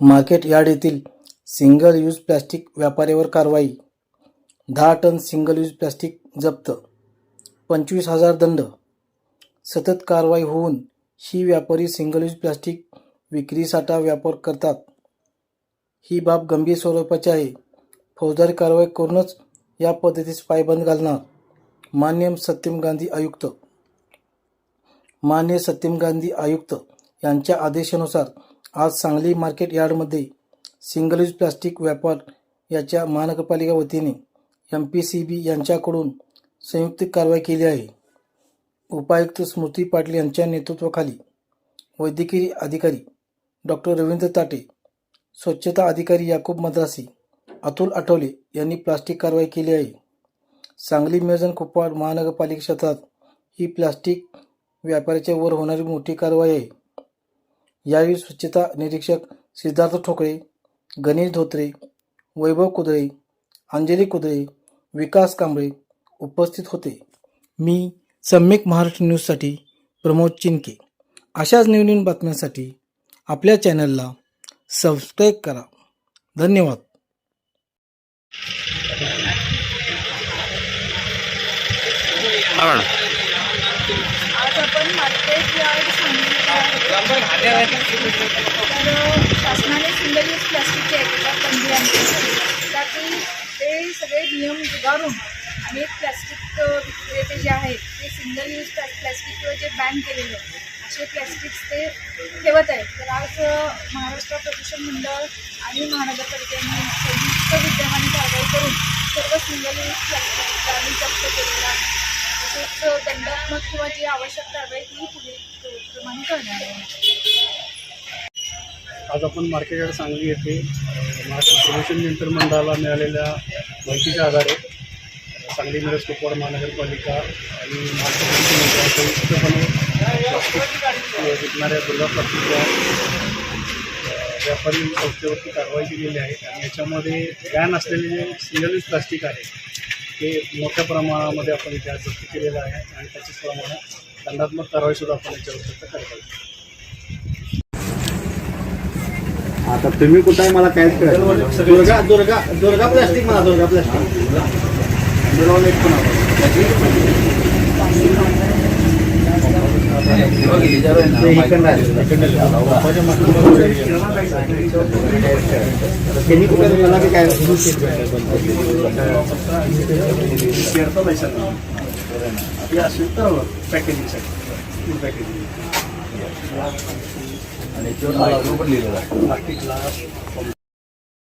Market yard येथील single use plastic व्यापाऱ्यावर कारवाई. दहा टन सिंगल यूज प्लॅस्टिक जप्त. पंचवीस हजार दंड. सतत कारवाई होऊन ही व्यापारी सिंगल यूज प्लॅस्टिक विक्रीसाठी व्यापार करतात. ही बाब गंभीर स्वरूपाची आहे. फौजदारी कारवाई करूनच या पद्धतीस पायबंद घालणार मान्य सत्यम गांधी आयुक्त. मान्य सत्यम गांधी आयुक्त यांच्या आदेशानुसार आज सांगली मार्केट यार्डमध्ये सिंगल यूज प्लास्टिक व्यापार याच्या महानगरपालिका वतीने एम पी सी बी यांच्याकडून संयुक्त कारवाई केली आहे. उपायुक्त स्मृती पाटील यांच्या नेतृत्वाखाली वैद्यकीय अधिकारी डॉक्टर रवींद्र ताटे स्वच्छता अधिकारी याकूब मद्रासी अतुल आठवले यांनी प्लास्टिक कारवाई केली आहे. सांगली मिरजन कुपवाड महानगरपालिका क्षेत्रात ही प्लास्टिक व्यापाऱ्याच्या वर होणारी मोठी कारवाई आहे. यावेळी स्वच्छता निरीक्षक सिद्धार्थ ठोकळे गणेश धोत्रे वैभव कुदळे अंजली कुदळे विकास कांबळे उपस्थित होते. मी सम्यक महाराष्ट्र न्यूजसाठी प्रमोद चिनके अशाच नवीन बातम्यांसाठी आपल्या चॅनलला सबस्क्राईब करा. धन्यवाद. आज आपण मार्केट यार्ड. तर शासनाने सिंगल यूज प्लास्टिकचे याच्यावर बंदी आणली त्यातून ते सगळे नियम जुगारून अनेक प्लास्टिक विक्रेते जे आहेत ते सिंगल यूज प्लास्टिकवर जे बॅन केलेले आहे असे प्लास्टिक्स ते ठेवत आहेत. तर आज महाराष्ट्र प्रदूषण मंडळ आणि महानगरपालिकेने संयुक्त विद्यमाने कारवाई करून सर्व सिंगल यूज प्लास्टिक जप्त केलेला आहे तसेच दंडात्मक किंवा जी आवश्यक कारवाई ती पुढे प्रमाणे करणार आहे. आज आपण मार्केट सांगली येथे महाराष्ट्र प्रदूषण नियंत्रण मंडळाला मिळालेल्या माहितीच्या आधारे सांगली मिरज कुपवाड महानगरपालिका आणि महाराष्ट्र प्रदूषण मंडळाच्या संयुक्तपणे विकणाऱ्या दुर्गा प्लास्टिकच्या व्यापारी संस्थेवरती कारवाई केलेली आहे. आणि याच्यामध्ये बॅन असलेले जे सिंगल यूज प्लास्टिक आहे ते मोठ्या प्रमाणामध्ये आपण इथे जप्त केलेलं आहे आणि त्याच्याच प्रमाणे दंडात्मक कारवाईसुद्धा आपण याच्यावर करत आता तुम्ही कुठं आहे? मला काहीच कळत दुर्गा दुर्गा दुर्गा प्लास्टिक म्हणा दुर्गा प्लास्टिक एक पण त्यांनी कुठे मला काय असेल तर पॅकेजिंगसाठी पॅकेजिंग आणि